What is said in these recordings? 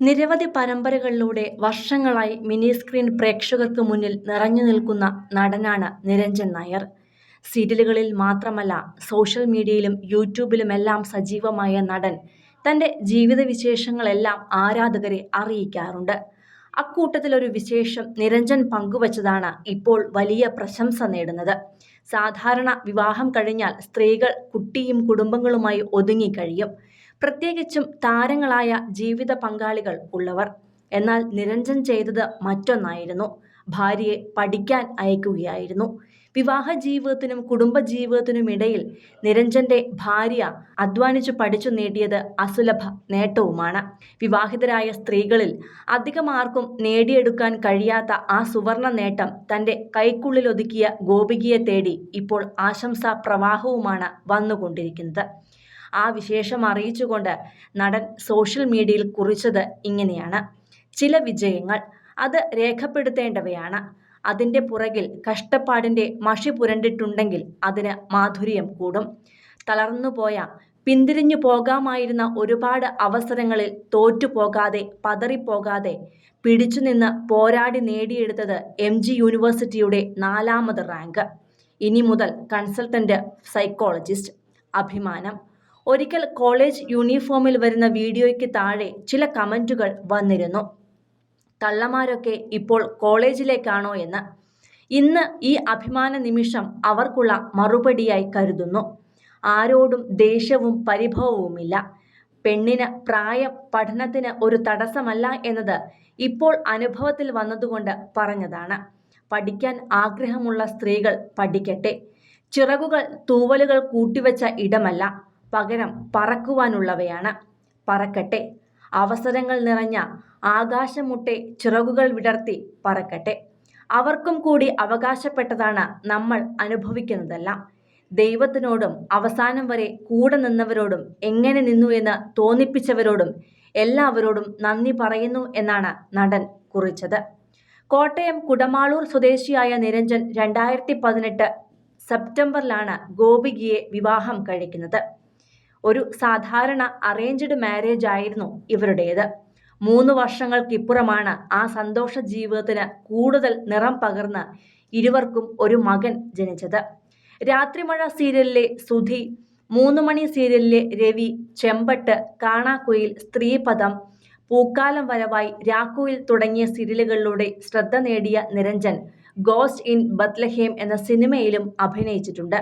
നിരവധി പരമ്പരകളിലൂടെ വർഷങ്ങളായി mini screen പ്രേക്ഷകർക്ക് മുന്നിൽ നിറഞ്ഞു നിൽക്കുന്ന നടനാണ് നിരഞ്ജൻ നായർ. സീരിയലുകളിൽ മാത്രമല്ല സോഷ്യൽ മീഡിയയിലും യൂട്യൂബിലുമെല്ലാം സജീവമായ നടൻ തന്റെ ജീവിതവിശേഷങ്ങളെല്ലാം ആരാധകരെ അറിയിക്കാറുണ്ട്. അക്കൂട്ടത്തിലൊരു വിശേഷം നിരഞ്ജൻ പങ്കുവച്ചതാണ് ഇപ്പോൾ വലിയ പ്രശംസ നേടുന്നത്. സാധാരണ വിവാഹം കഴിഞ്ഞാൽ സ്ത്രീകൾ കുട്ടിയും കുടുംബങ്ങളുമായി ഒതുങ്ങിക്കഴിയും പ്രത്യേകിച്ചും താരങ്ങളായ ജീവിത പങ്കാളികൾ ഉള്ളവർ. എന്നാൽ നിരഞ്ജൻ ചെയ്തത് മറ്റൊന്നായിരുന്നു. ഭാര്യയെ പഠിക്കാൻ അയക്കുകയായിരുന്നു. വിവാഹ ജീവിതത്തിനും കുടുംബ ജീവിതത്തിനും ഇടയിൽ നിരഞ്ജന്റെ ഭാര്യ അധ്വാനിച്ചു പഠിച്ചു നേടിയത് അസുലഭ നേട്ടവുമാണ്. വിവാഹിതരായ സ്ത്രീകളിൽ അധികമാർക്കും നേടിയെടുക്കാൻ കഴിയാത്ത ആ സുവർണ നേട്ടം തന്റെ കൈക്കുള്ളിലൊതുക്കിയ ഗോപികയെ തേടി ഇപ്പോൾ ആശംസാ പ്രവാഹവുമാണ് വന്നുകൊണ്ടിരിക്കുന്നത്. ആ വിശേഷം അറിയിച്ചുകൊണ്ട് നടൻ സോഷ്യൽ മീഡിയയിൽ കുറിച്ചത് ഇങ്ങനെയാണ്. ചില വിജയങ്ങൾ അത് രേഖപ്പെടുത്തേണ്ടവയാണ്. അതിന്റെ പുറകിൽ കഷ്ടപ്പാടിന്റെ മഷി പുരണ്ടിട്ടുണ്ടെങ്കിൽ അതിന് മാധുര്യം കൂടും. തളർന്നുപോയ പിന്തിരിഞ്ഞു പോകാമായിരുന്ന ഒരുപാട് അവസരങ്ങളിൽ തോറ്റുപോകാതെ പതറിപ്പോകാതെ പിടിച്ചുനിന്ന് പോരാടി നേടിയെടുത്തത് എം ജി യൂണിവേഴ്സിറ്റിയുടെ നാലാമത് റാങ്ക് ഇനി മുതൽ കൺസൾട്ടന്റ് സൈക്കോളജിസ്റ്റ് അഭിമാനം. ഒരിക്കൽ കോളേജ് യൂണിഫോമിൽ വരുന്ന വീഡിയോയ്ക്ക് താഴെ ചില കമന്റുകൾ വന്നിരുന്നു. തള്ളമാരൊക്കെ ഇപ്പോൾ കോളേജിലേക്കാണോ എന്ന്. ഇന്ന് ഈ അഭിമാന നിമിഷം അവർക്കുള്ള മറുപടിയായി കരുതുന്നു. ആരോടും ദേഷ്യവും പരിഭവവുമില്ല. പെണ്ണിന് പ്രായം പഠനത്തിന് ഒരു തടസ്സമല്ല എന്നത് ഇപ്പോൾ അനുഭവത്തിൽ വന്നതുകൊണ്ട് പറഞ്ഞതാണ്. പഠിക്കാൻ ആഗ്രഹമുള്ള സ്ത്രീകൾ പഠിക്കട്ടെ. ചിറകുകൾ തൂവലുകൾ കൂട്ടിവെച്ച ഇടമല്ല. പകരം പറക്കുവാനുള്ളവയാണ്. പറക്കട്ടെ. അവസരങ്ങൾ നിറഞ്ഞ ആകാശമുട്ടെ ചിറകുകൾ വിടർത്തി പറക്കട്ടെ. അവർക്കും കൂടി അവകാശപ്പെട്ടതാണ് നമ്മൾ അനുഭവിക്കുന്നതെല്ലാം. ദൈവത്തിനോടും അവസാനം വരെ കൂടെ നിന്നവരോടും എങ്ങനെ നിന്നു എന്ന് തോന്നിപ്പിച്ചവരോടും എല്ലാവരോടും നന്ദി പറയുന്നു എന്നാണ് നടൻ കുറിച്ചത്. കോട്ടയം കുടമാളൂർ സ്വദേശിയായ നിരഞ്ജൻ രണ്ടായിരത്തി പതിനെട്ട് സെപ്റ്റംബറിലാണ് ഗോപികയെ വിവാഹം കഴിക്കുന്നത്. ഒരു സാധാരണ അറേഞ്ച്ഡ് മാരേജ് ആയിരുന്നു ഇവരുടേത്. മൂന്ന് വർഷങ്ങൾക്കിപ്പുറമാണ് ആ സന്തോഷ ജീവിതത്തിന് കൂടുതൽ നിറം പകർന്ന് ഇരുവർക്കും ഒരു മകൻ ജനിച്ചത്. രാത്രിമഴ സീരിയലിലെ സുധി മൂന്ന് മണി സീരിയലിലെ രവി ചെമ്പട്ട് കാണാക്കുയിൽ സ്ത്രീപദം പൂക്കാലം വരവായി രാക്കുയിൽ തുടങ്ങിയ സീരിയലുകളിലൂടെ ശ്രദ്ധ നേടിയ നിരഞ്ജൻ ഗോസ്റ്റ് ഇൻ ബത്ലഹേം എന്ന സിനിമയിലും അഭിനയിച്ചിട്ടുണ്ട്.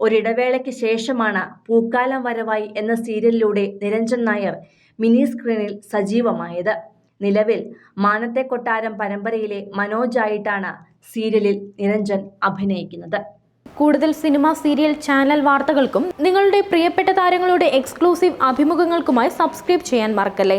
ഒരിടവേളയ്ക്ക് ശേഷമാണ് പൂക്കാലം വരവായി എന്ന സീരിയലിലൂടെ നിരഞ്ജൻ നായർ മിനി സ്ക്രീനിൽ സജീവമായത്. നിലവിൽ മാനത്തെ കൊട്ടാരം പരമ്പരയിലെ മനോജായിട്ടാണ് സീരിയലിൽ നിരഞ്ജൻ അഭിനയിക്കുന്നത്. കൂടുതൽ സിനിമ സീരിയൽ ചാനൽ വാർത്തകൾക്കും നിങ്ങളുടെ പ്രിയപ്പെട്ട താരങ്ങളുടെ എക്സ്ക്ലൂസീവ് അഭിമുഖങ്ങൾക്കുമായി സബ്സ്ക്രൈബ് ചെയ്യാൻ മറക്കല്ലേ?